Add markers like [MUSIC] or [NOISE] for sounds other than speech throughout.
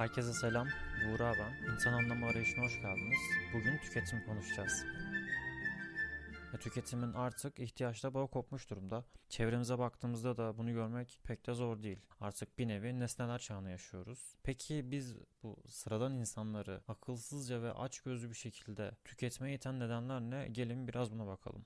Herkese selam, Buğra ben. İnsan anlamı arayışına hoş geldiniz. Bugün tüketim konuşacağız. Ya, tüketimin artık ihtiyaçla bağı kopmuş durumda. Çevremize baktığımızda da bunu görmek pek de zor değil. Artık bir nevi nesneler çağını yaşıyoruz. Peki biz bu sıradan insanları akılsızca ve açgözlü bir şekilde tüketmeye iten nedenler ne? Gelin biraz buna bakalım.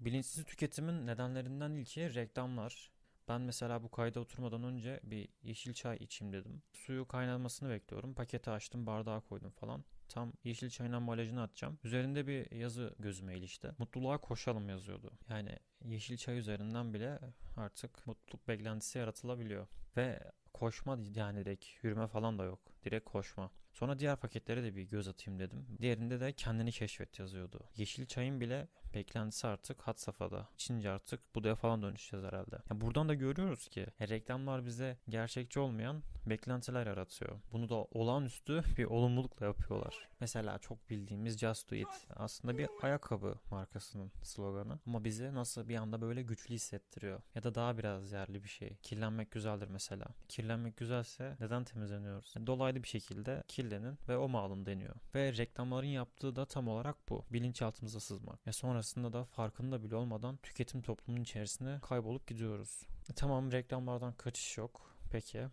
Bilinçsiz tüketimin nedenlerinden ilki reklamlar. Ben mesela bu kayda oturmadan önce bir yeşil çay içeyim dedim. Suyu kaynamasını bekliyorum. Paketi açtım, bardağa koydum falan. Tam yeşil çayın ambalajını atacağım. Üzerinde bir yazı gözüme ilişti. Mutluluğa koşalım yazıyordu. Yani yeşil çay üzerinden bile artık mutluluk beklentisi yaratılabiliyor. Ve koşma yani direkt yürüme falan da yok. Direkt koşma. Sonra diğer paketlere de bir göz atayım dedim. Diğerinde de kendini keşfet yazıyordu. Yeşil çayın bile beklentisi artık had safhada. İçince artık Buda'ya falan dönüşeceğiz herhalde. Ya buradan da görüyoruz ki e, reklamlar bize gerçekçi olmayan beklentiler yaratıyor. Bunu da olağanüstü [LAUGHS] bir olumlulukla yapıyorlar. Mesela çok bildiğimiz Just Do It aslında bir ayakkabı markasının sloganı ama bize nasıl bir anda böyle güçlü hissettiriyor. Ya da daha biraz yerli bir şey. Kirlenmek güzeldir mesela. Kirlenmek güzelse neden temizleniyoruz? Dolaylı bir şekilde kirlenin ve o malum deniyor. Ve reklamların yaptığı da tam olarak bu. Bilinçaltımıza sızmak. Ve sonrasında da farkında bile olmadan tüketim toplumunun içerisine kaybolup gidiyoruz. E, tamam reklamlardan kaçış yok. Peki.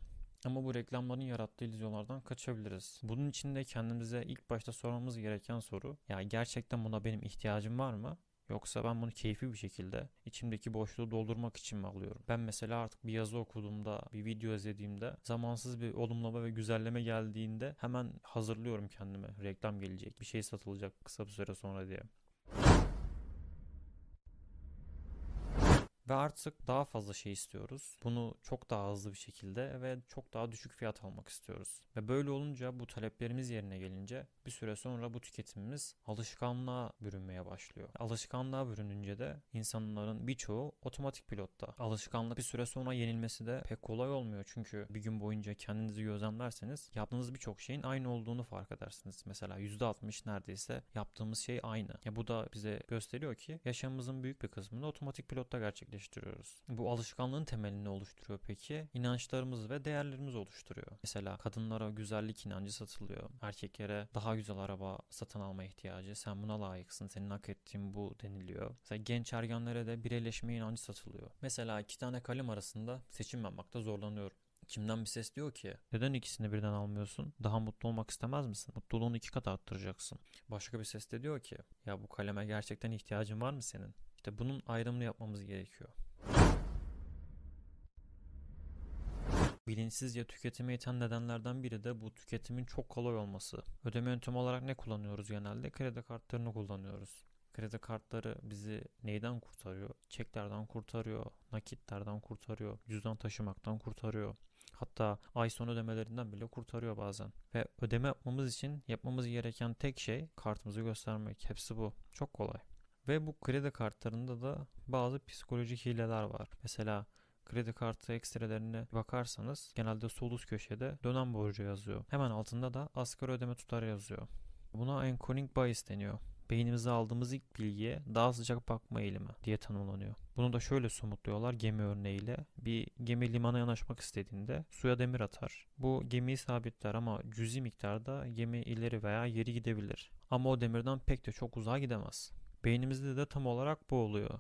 Ama bu reklamların yarattığı illüzyonlardan kaçabiliriz. Bunun için de kendimize ilk başta sormamız gereken soru ya gerçekten buna benim ihtiyacım var mı? Yoksa ben bunu keyfi bir şekilde içimdeki boşluğu doldurmak için mi alıyorum? Ben mesela artık bir yazı okuduğumda, bir video izlediğimde zamansız bir olumlama ve güzelleme geldiğinde hemen hazırlıyorum kendimi. Reklam gelecek, bir şey satılacak kısa bir süre sonra diye. Ve artık daha fazla şey istiyoruz. Bunu çok daha hızlı bir şekilde ve çok daha düşük fiyat almak istiyoruz. Ve böyle olunca bu taleplerimiz yerine gelince bir süre sonra bu tüketimimiz alışkanlığa bürünmeye başlıyor. Alışkanlığa bürününce de insanların birçoğu otomatik pilotta. Alışkanlık bir süre sonra yenilmesi de pek kolay olmuyor. Çünkü bir gün boyunca kendinizi gözlemlerseniz yaptığınız birçok şeyin aynı olduğunu fark edersiniz. Mesela %60 neredeyse yaptığımız şey aynı. Ya bu da bize gösteriyor ki yaşamımızın büyük bir kısmını otomatik pilotta gerçekleştiriyoruz. Bu alışkanlığın temelini oluşturuyor peki? İnançlarımız ve değerlerimiz oluşturuyor. Mesela kadınlara güzellik inancı satılıyor. Erkeklere daha güzel araba satın alma ihtiyacı. Sen buna layıksın. Senin hak ettiğin bu deniliyor. Mesela genç ergenlere de bireyleşme inancı satılıyor. Mesela iki tane kalem arasında seçim yapmakta zorlanıyorum. İçimden bir ses diyor ki neden ikisini birden almıyorsun? Daha mutlu olmak istemez misin? Mutluluğunu iki kat arttıracaksın. Başka bir ses de diyor ki ya bu kaleme gerçekten ihtiyacın var mı senin? İşte bunun ayrımını yapmamız gerekiyor. Bilinçsizce tüketime iten nedenlerden biri de bu tüketimin çok kolay olması. Ödeme yöntemi olarak ne kullanıyoruz genelde? Kredi kartlarını kullanıyoruz. Kredi kartları bizi neyden kurtarıyor? Çeklerden kurtarıyor, nakitlerden kurtarıyor, cüzdan taşımaktan kurtarıyor. Hatta ay sonu ödemelerinden bile kurtarıyor bazen. Ve ödeme yapmamız için yapmamız gereken tek şey kartımızı göstermek. Hepsi bu. Çok kolay. Ve bu kredi kartlarında da bazı psikolojik hileler var. Mesela kredi kartı ekstrelerine bakarsanız genelde sol üst köşede dönem borcu yazıyor. Hemen altında da asgari ödeme tutarı yazıyor. Buna anchoring bias deniyor. Beynimize aldığımız ilk bilgiye daha sıcak bakma eğilimi diye tanımlanıyor. Bunu da şöyle somutluyorlar gemi örneğiyle. Bir gemi limana yanaşmak istediğinde suya demir atar. Bu gemiyi sabitler ama cüzi miktarda gemi ileri veya geri gidebilir. Ama o demirden pek de çok uzağa gidemez. Beynimizde de tam olarak bu oluyor.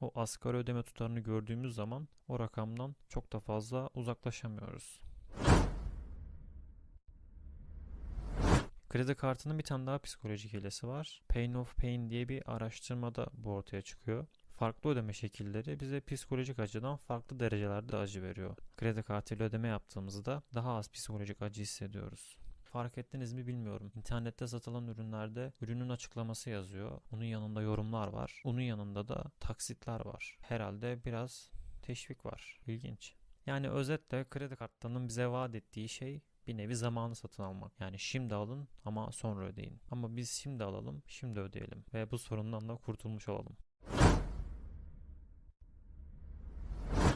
O asgari ödeme tutarını gördüğümüz zaman o rakamdan çok da fazla uzaklaşamıyoruz. Kredi kartının bir tane daha psikolojik hilesi var. Pain of Pain diye bir araştırmada bu ortaya çıkıyor. Farklı ödeme şekilleri bize psikolojik acıdan farklı derecelerde acı veriyor. Kredi kartıyla ödeme yaptığımızda daha az psikolojik acı hissediyoruz fark ettiniz mi bilmiyorum. İnternette satılan ürünlerde ürünün açıklaması yazıyor. Onun yanında yorumlar var. Onun yanında da taksitler var. Herhalde biraz teşvik var. İlginç. Yani özetle kredi kartlarının bize vaat ettiği şey bir nevi zamanı satın almak. Yani şimdi alın ama sonra ödeyin. Ama biz şimdi alalım, şimdi ödeyelim ve bu sorundan da kurtulmuş olalım.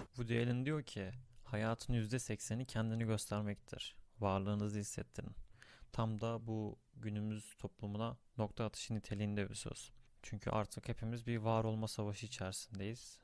Woody Allen diyor ki hayatın %80'i kendini göstermektir. Varlığınızı hissettirin. Tam da bu günümüz toplumuna nokta atışı niteliğinde bir söz. Çünkü artık hepimiz bir var olma savaşı içerisindeyiz.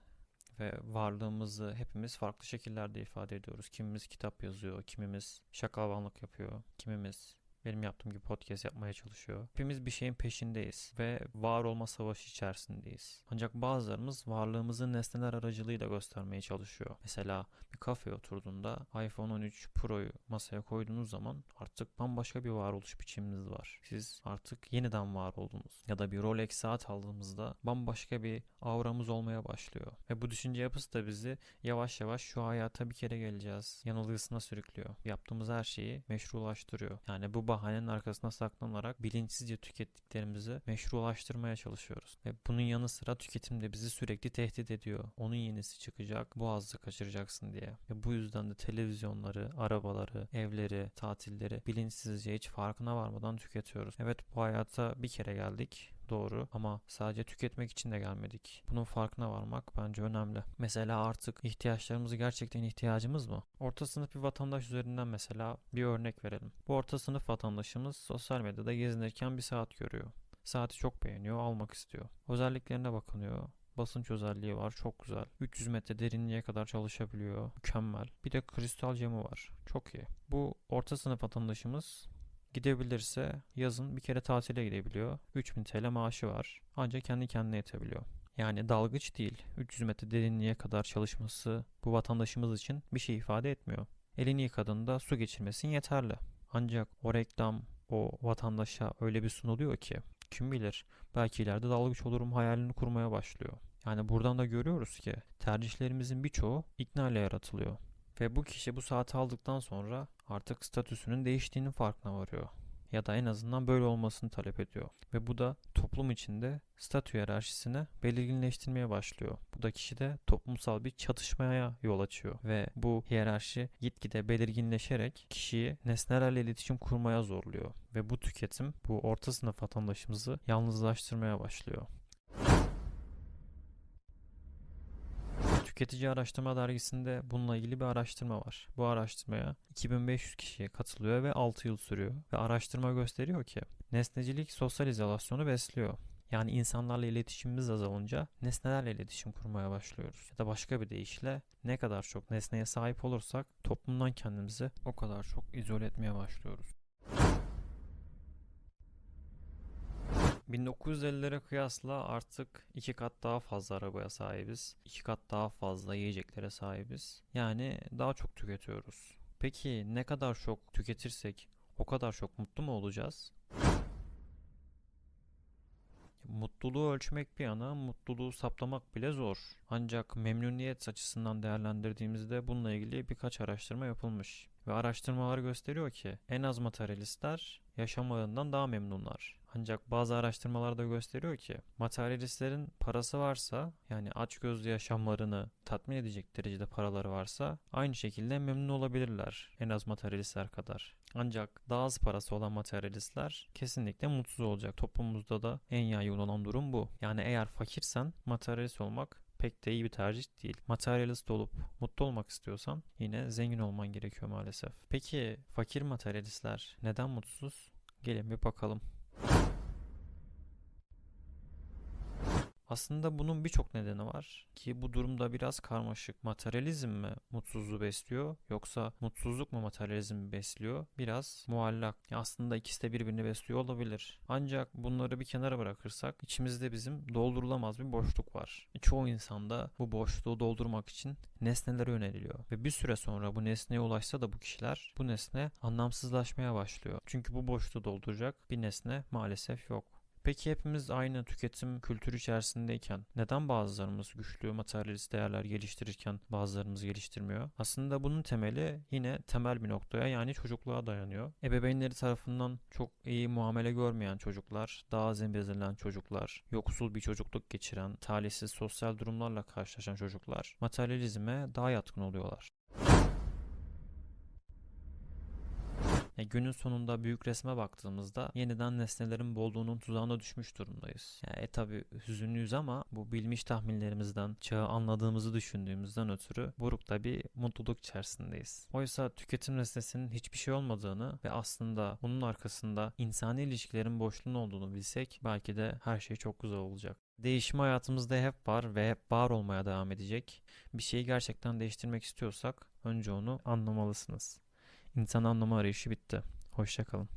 ve varlığımızı hepimiz farklı şekillerde ifade ediyoruz. Kimimiz kitap yazıyor, kimimiz şaklabanlık yapıyor, kimimiz benim yaptığım gibi podcast yapmaya çalışıyor. Hepimiz bir şeyin peşindeyiz ve var olma savaşı içerisindeyiz. Ancak bazılarımız varlığımızı nesneler aracılığıyla göstermeye çalışıyor. Mesela bir kafeye oturduğunda iPhone 13 Pro'yu masaya koyduğunuz zaman artık bambaşka bir varoluş biçiminiz var. Siz artık yeniden var oldunuz. Ya da bir Rolex saat aldığımızda bambaşka bir auramız olmaya başlıyor. Ve bu düşünce yapısı da bizi yavaş yavaş şu hayata bir kere geleceğiz yanılgısına sürüklüyor. Yaptığımız her şeyi meşrulaştırıyor. Yani bu bahanenin arkasına saklanarak bilinçsizce tükettiklerimizi meşrulaştırmaya çalışıyoruz. Ve bunun yanı sıra tüketim de bizi sürekli tehdit ediyor. Onun yenisi çıkacak, boğazı kaçıracaksın diye. Ve bu yüzden de televizyonları, arabaları, evleri, tatilleri bilinçsizce hiç farkına varmadan tüketiyoruz. Evet bu hayata bir kere geldik. Doğru ama sadece tüketmek için de gelmedik. Bunun farkına varmak bence önemli. Mesela artık ihtiyaçlarımızı gerçekten ihtiyacımız mı? Orta sınıf bir vatandaş üzerinden mesela bir örnek verelim. Bu orta sınıf vatandaşımız sosyal medyada gezinirken bir saat görüyor. Saati çok beğeniyor, almak istiyor. Özelliklerine bakınıyor. Basınç özelliği var, çok güzel. 300 metre derinliğe kadar çalışabiliyor, mükemmel. Bir de kristal camı var, çok iyi. Bu orta sınıf vatandaşımız gidebilirse yazın bir kere tatile gidebiliyor. 3000 TL maaşı var. Ancak kendi kendine yetebiliyor. Yani dalgıç değil. 300 metre derinliğe kadar çalışması bu vatandaşımız için bir şey ifade etmiyor. Elini yıkadığında su geçirmesin yeterli. Ancak o reklam o vatandaşa öyle bir sunuluyor ki kim bilir belki ileride dalgıç olurum hayalini kurmaya başlıyor. Yani buradan da görüyoruz ki tercihlerimizin birçoğu ikna ile yaratılıyor. Ve bu kişi bu saati aldıktan sonra artık statüsünün değiştiğinin farkına varıyor. Ya da en azından böyle olmasını talep ediyor. Ve bu da toplum içinde statü hiyerarşisini belirginleştirmeye başlıyor. Bu da kişide toplumsal bir çatışmaya yol açıyor. Ve bu hiyerarşi gitgide belirginleşerek kişiyi nesnelerle iletişim kurmaya zorluyor. Ve bu tüketim bu orta sınıf vatandaşımızı yalnızlaştırmaya başlıyor. Tüketici Araştırma Dergisi'nde bununla ilgili bir araştırma var. Bu araştırmaya 2500 kişiye katılıyor ve 6 yıl sürüyor. Ve araştırma gösteriyor ki nesnecilik sosyal izolasyonu besliyor. Yani insanlarla iletişimimiz azalınca nesnelerle iletişim kurmaya başlıyoruz. Ya da başka bir deyişle ne kadar çok nesneye sahip olursak toplumdan kendimizi o kadar çok izole etmeye başlıyoruz. 1950'lere kıyasla artık iki kat daha fazla arabaya sahibiz. iki kat daha fazla yiyeceklere sahibiz. Yani daha çok tüketiyoruz. Peki ne kadar çok tüketirsek o kadar çok mutlu mu olacağız? Mutluluğu ölçmek bir yana mutluluğu saptamak bile zor. Ancak memnuniyet açısından değerlendirdiğimizde bununla ilgili birkaç araştırma yapılmış. Ve araştırmalar gösteriyor ki en az materyalistler yaşamlarından daha memnunlar. Ancak bazı araştırmalar da gösteriyor ki materyalistlerin parası varsa yani açgözlü yaşamlarını tatmin edecek derecede paraları varsa aynı şekilde memnun olabilirler en az materyalistler kadar. Ancak daha az parası olan materyalistler kesinlikle mutsuz olacak. Toplumumuzda da en yaygın olan durum bu. Yani eğer fakirsen materyalist olmak pek de iyi bir tercih değil. Materyalist olup mutlu olmak istiyorsan yine zengin olman gerekiyor maalesef. Peki fakir materyalistler neden mutsuz? Gelin bir bakalım. Aslında bunun birçok nedeni var ki bu durumda biraz karmaşık. Materyalizm mi mutsuzluğu besliyor yoksa mutsuzluk mu materyalizmi besliyor? Biraz muallak. Aslında ikisi de birbirini besliyor olabilir. Ancak bunları bir kenara bırakırsak içimizde bizim doldurulamaz bir boşluk var. Çoğu insanda bu boşluğu doldurmak için nesnelere yöneliliyor. Ve bir süre sonra bu nesneye ulaşsa da bu kişiler bu nesne anlamsızlaşmaya başlıyor. Çünkü bu boşluğu dolduracak bir nesne maalesef yok. Peki hepimiz aynı tüketim kültürü içerisindeyken neden bazılarımız güçlü materyalist değerler geliştirirken bazılarımız geliştirmiyor? Aslında bunun temeli yine temel bir noktaya yani çocukluğa dayanıyor. Ebeveynleri tarafından çok iyi muamele görmeyen çocuklar, daha az embezilen çocuklar, yoksul bir çocukluk geçiren, talihsiz sosyal durumlarla karşılaşan çocuklar materyalizme daha yatkın oluyorlar. E, günün sonunda büyük resme baktığımızda yeniden nesnelerin bolluğunun tuzağına düşmüş durumdayız. Yani, e tabi hüzünlüyüz ama bu bilmiş tahminlerimizden, çağı anladığımızı düşündüğümüzden ötürü burukta bir mutluluk içerisindeyiz. Oysa tüketim nesnesinin hiçbir şey olmadığını ve aslında bunun arkasında insani ilişkilerin boşluğunun olduğunu bilsek belki de her şey çok güzel olacak. Değişim hayatımızda hep var ve hep var olmaya devam edecek. Bir şeyi gerçekten değiştirmek istiyorsak önce onu anlamalısınız. İnsan anlamı arayışı bitti. Hoşçakalın.